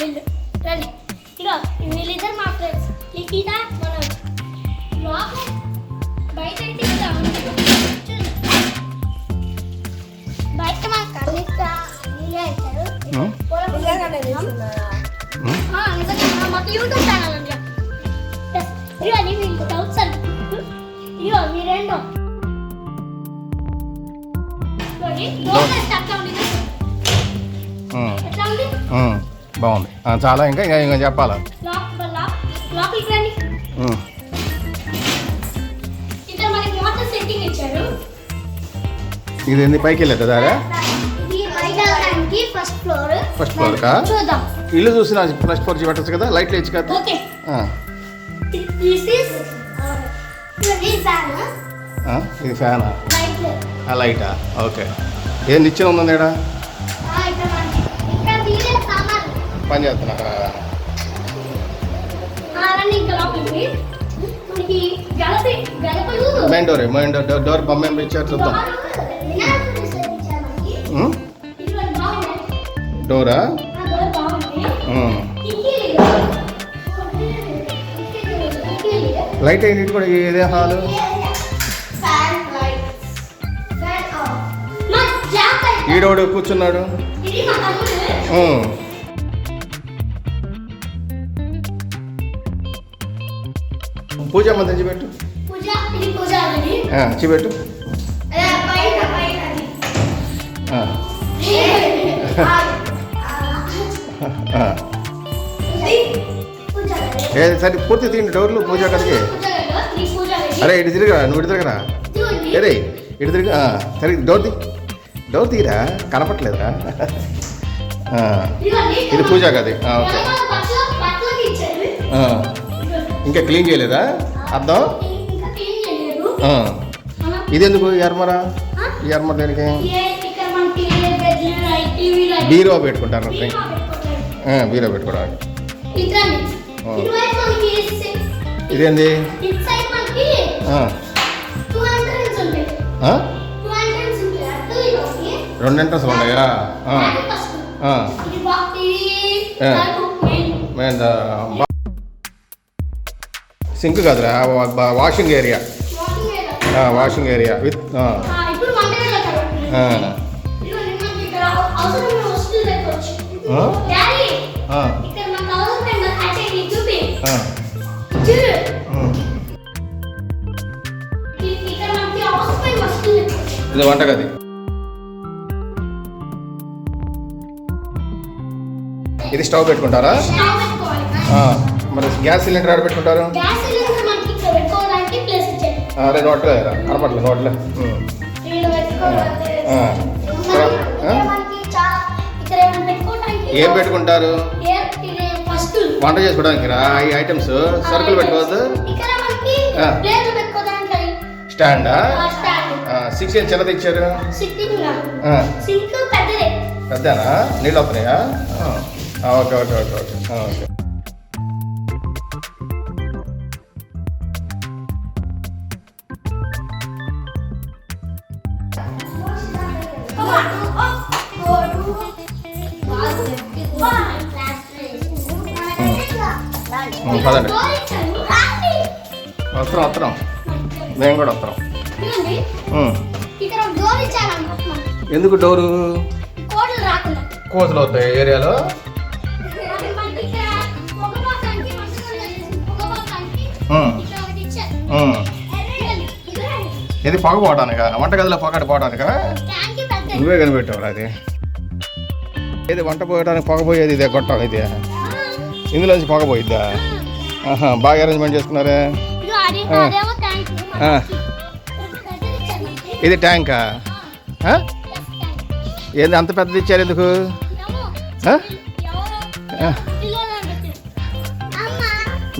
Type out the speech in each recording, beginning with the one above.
వీళ్ళు రండి. ఇగో వీళ్ళిద్దరు మా ఫ్రెండ్స్ లిఖిత మనోజ్ లోపల బయట అయితే ఇలా ఉంది. బయట మా నిజంగా మాకు యూట్యూబ్ ఛానల్ ఇదిగో అది మీకు డౌట్స్ అని. ఇదిగో మీ రెండు. ఇదిగోండి, డోర్ టెస్ట్ అట్లా ఉంది. ఎట్లా ఉంది. బాగుంది. చాలా ఇంకా ఇంకా ఇంకా చెప్పాలా? ఇది ఎన్ని పైకి వెళ్ళేది దారా? ఫస్ట్ ఫ్లోర్ కా? ఇల్లు చూసి ఫస్ట్ ఫోర్ పెట్టచ్చు కదా? లైట్లు వేయచ్చు కదా? ఇది ఫ్యాన్ లైట్ ఆ? లైటా ఓకే ఏం నిచ్చెన ఉందండి ఇక్కడ మనకి ఇక్కడ తీరే సామాన్లు పని main door main door door బొమ్మ ఏం ఇచ్చారు చూద్దాం. డోరు. లైట్ ఏంటి కూడా ఇదే హాలు. ఈడోడు కూర్చున్నాడు. పూజ మంది చిపెట్టు అదే పైన పైన అది. ఆ, ఆ, ఆ. ఇది పూజ గది. ఏ సరే పూర్తి తీయండి డోర్లు పూజ గది. అరే ఇటు తిరిగిరా నువ్వు ఇటు తిరగరా. ఏరే ఇటు తిరిగి సరే డోర్ తీ. డోర్ తీరా? కనపట్లేదురా. ఇది పూజ ఆ, ఓకే. ఇంకా క్లీన్ చేయలేదా? అర్థం? ఇంకా క్లీన్ చేయలేదు. ఆ, మనం ఇది ఎందుకు ఈ అర్మరా ఆ? ఈ అర్మర దేనికి బీరో పెట్టుకుంటారు. బీరో పెట్టుకోవడానికి ఇదేంది. రెండు ఎంట్రన్స్ ఉన్నాయా మెయిన్. సింక్ కాదురా washing area. Washing area. With ఇది వంటగది. ఇది స్టవ్ పెట్టుకుంటారా? మరి గ్యాస్ సిలిండర్ ఆడ పెట్టుకుంటారు? గ్యాస్ సిలిండర్ మనకి ఇక్కడ పెట్టుకోవడానికి ప్లేస్ ఇచ్చారు నోట్లే ఏం పెట్టుకుంటారు? వంట చేసుకోవడానికి ఈ ఐటమ్స్. సరుకులు పెట్టుకోవద్దు. స్టాండా? స్టాండ్. సిక్స్ ఇంచ్ చిన్నది ఇచ్చారు? పెద్దనా? నీళ్ళు వస్తున్నాయా? Okay okay okay okay okay. పదండి. వస్తున్నాం వస్తున్నాం మేము కూడా వస్తున్నాం ఇచ్చారనుకుంటున్నాం ఎందుకు డోరు? కోతులు వస్తాయి ఏరియాలో. ఇదే పొగ పోవడానికా వంటగదిలో పొగ పోవడానికా నువ్వే కనిపెట్టావు అది. ఏది వంట పోయడానికి పొగ పోయేది ఇదే గొట్టం ఇది. ఇందులోంచి పొగ పోయిద్దా? బాగా అరేంజ్మెంట్ చేసుకున్నారే. ఇది ట్యాంకా. ఏంది అంత పెద్దది ఇచ్చారు ఎందుకు?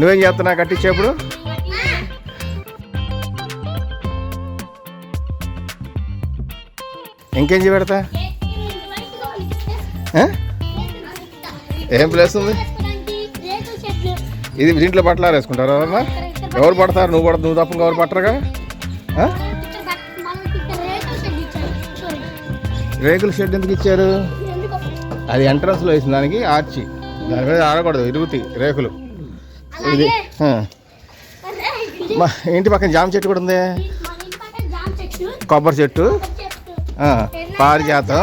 నువ్వేం చేస్తున్నా కట్టించేప్పుడు. ఇంకేం పెడతా? ఏ- ప్లేస్ ఉంది. ఇది దీంట్లో బట్టలు ఆరేసుకుంటారా అన్న ఎవరు పడతారు? నువ్వు పడదు నువ్వు తప్పకుండా ఎవరు పట్టరుగా? రేకుల షెడ్ ఎందుకు ఇచ్చారు? అది ఎంట్రన్స్లో వేసిన దానికి ఆర్చి. దాని మీద ఆడకూడదు ఇరుగుతాయి రేకులు. ఇది మా ఇంటి పక్కన జామ చెట్టు కూడా ఉంది. కొబ్బరి చెట్టు. పారిజాతం.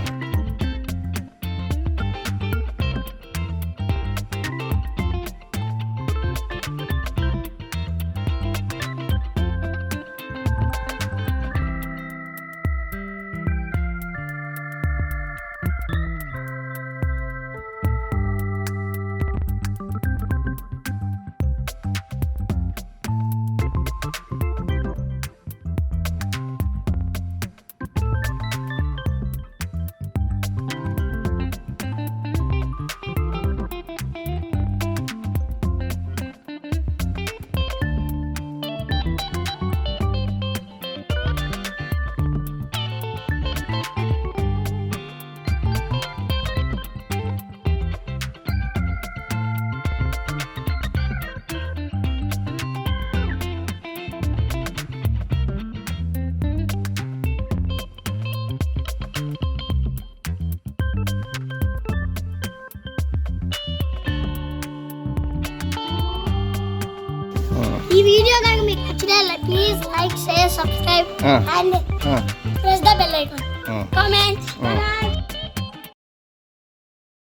వీడియో కనుక మీకు నచ్చితే please like share subscribe and press the bell icon comments